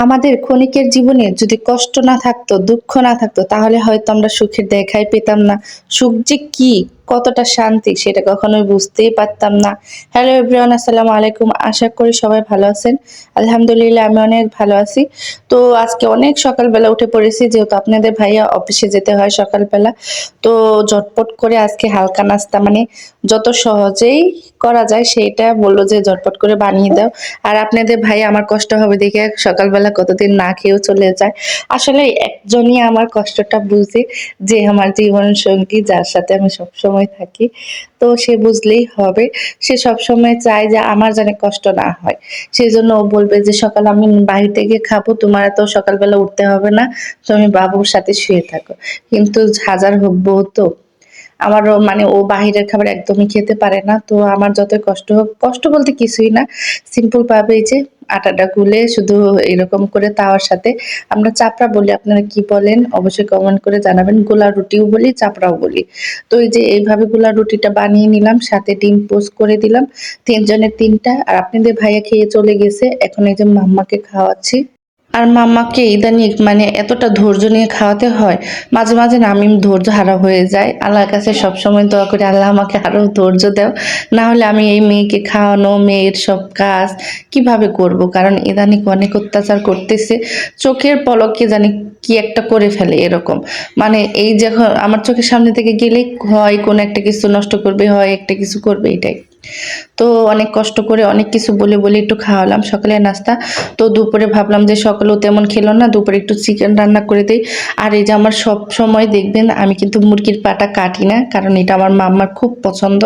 আমাদের ক্ষণিকের জীবনে যদি কষ্ট না থাকতো, দুঃখ না থাকতো, তাহলে হয়তো আমরা সুখের দেখাই পেতাম না। সুখ যে কি? কতটা শান্তি সেটা কখনোই বুঝতেই পারতাম না। হ্যালো এভরিওয়ান আসসালামু আলাইকুম। আশা করি সবাই ভালো আছেন। আলহামদুলিল্লাহ, আমি অনেক ভালো আছি। তো আজকে অনেক সকালবেলা উঠে পড়েছি, যেহেতু আপনাদের ভাইয়া অফিসে যেতে হয় সকালবেলা। তো ঝটপট করে আজকে হালকা নাস্তা মানে যত সহজেই করা যায় সেইটা বলল যে ঝটপট করে বানিয়ে দাও। আর আপনাদের ভাই আমার কষ্ট হবে দেখে সকালবেলা কতদিন না খেয়েও চলে যায়। আসলে একজনই আমার কষ্টটা বুঝে যে আমার জীবন সঙ্গী যার সাথে আমি সবসময় থাকি, তো সে বুঝলেই হবে। সে সবসময় চায় যে আমার যেন কষ্ট না হয়। সেই জন্য ও বলবে যে, সকাল আমি বাড়িতে গিয়ে খাব, তোমার তো সকালবেলা উঠতে হবে না, তুমি বাবুর সাথে শুয়ে থাকো। কিন্তু হাজার হোক তো আমারও মানে ও বাহিরের খাবার একদমই খেতে পারে না। তো আমার যতই কষ্ট হোক, কষ্ট বলতে কিছুই না। সিম্পল ভাবে যে আটাটা গুলে শুধু এরকম করে তাওয়ার সাথে আমরা চাপড়া বলি, আপনারা কি বলেন অবশ্যই কমেন্ট করে জানাবেন, গোলা রুটিও বলি, চাপড়াও বলি। তো এই যে এইভাবে গোলা রুটিটা বানিয়ে নিলাম, সাথে ডিম পোস্ট করে দিলাম, তিনজনের তিনটা, আর আপনাদের ভাইয়া খেয়ে চলে গেছে, এখন এই যে মাম্মাকে খাওয়াচ্ছি। আর মাম্মাকে ইদানিং মানে এতটা ধৈর্য নিয়ে খাওয়াতে হয়, মাঝে মাঝে আমি ধৈর্য হারা হয়ে যায় আল্লাহর কাছে সবসময় দোয়া করি, আল্লাহ আমাকে আরও ধৈর্য দেও। না হলে আমি এই মেয়েকে খাওয়ানো, মেয়ের সব কাজ কীভাবে করব? কারণ ইদানিং অনেক অত্যাচার করতেছে। চোখের পলকে জানি কি একটা করে ফেলে এরকম। মানে এই যখন আমার চোখের সামনে থেকে গেলে হয়, কোন একটা কিছু নষ্ট করবে, হয় একটা কিছু করবে, এটাই। তো অনেক কষ্ট করে অনেক কিছু বলে বলে একটু খাওয়ালাম সকালে নাস্তা। তো দুপুরে ভাবলাম যে সকালেও তেমন খেলো না, দুপুরে একটু চিকেন রান্না করে দিই। আর এই যে আমার সব সময় দেখবেন আমি কিন্তু মুরগির পাটা কাটি না, কারণ এটা আমার মাম্মার খুব পছন্দ।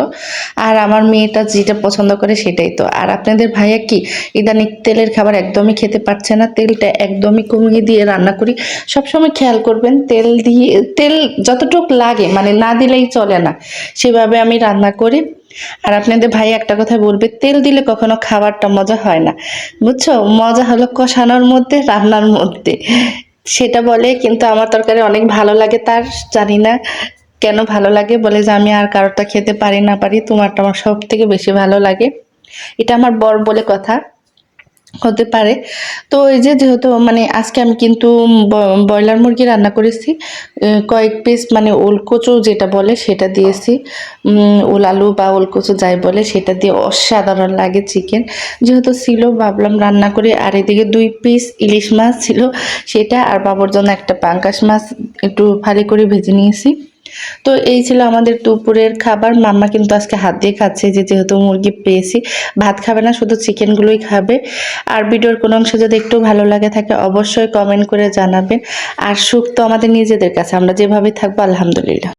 আর আমার মেয়েটা যেটা পছন্দ করে সেটাই তো। আর আপনাদের ভাইয়া কি ইদানিং তেলের খাবার একদমই খেতে পারছে না, তেলটা একদমই কমিয়ে দিয়ে রান্না করি। সবসময় খেয়াল করবেন, তেল দিয়ে, তেল যতটুক লাগে মানে না দিলেই চলে না। সেভাবে আমি রান্না করি। আর আপনাদের ভাই একটা কথা বলবে, তেল দিলে কখনো খাবারটা মজা হয় না। বুঝছ? মজা হলো কষানোর মধ্যে, রান্নার মধ্যে। সেটা বলে, কিন্তু আমার তরকারি অনেক ভালো লাগে তার, জানি না কেন ভালো লাগে। বলে যে আমি আর কারোটা খেতে পারি না পারি, তোমারটা আমার সব থেকে বেশি ভালো লাগে। এটা আমার বর বলে কথা। হতে পারে। তো এই যে যেহেতু মানে আজকে আমি কিন্তু ব্রয়লার মুরগি রান্না করেছি কয়েক পিস মানে ওলকচু যেটা বলে সেটা দিয়েছি। ওল আলু বা ওলকচু যাই বলে সেটা দিয়ে অসাধারণ লাগে চিকেন যেহেতু ছিল, ভাবলাম রান্না করে। আর এদিকে দুই পিস ইলিশ মাছ ছিল, সেটা আর বাবুর জন্য একটা পাঙ্কাশ মাছ একটু ভারী করে ভেজে নিয়েছি। তো এই ছিল আমাদের দুপুরের খাবার। মাম্মা কিন্তু আজকে হাত দিয়ে খাচ্ছে যে যেহেতু মুরগি পেয়েছি, ভাত খাবে না, শুধু চিকেনগুলোই খাবে। আর ভিডিওর কোনো অংশ যদি একটু ভালো লাগে থাকে, অবশ্যই কমেন্ট করে জানাবেন। আর সুখ তো আমাদের নিজেদের কাছে, আমরা যেভাবে থাকব, আলহামদুলিল্লাহ।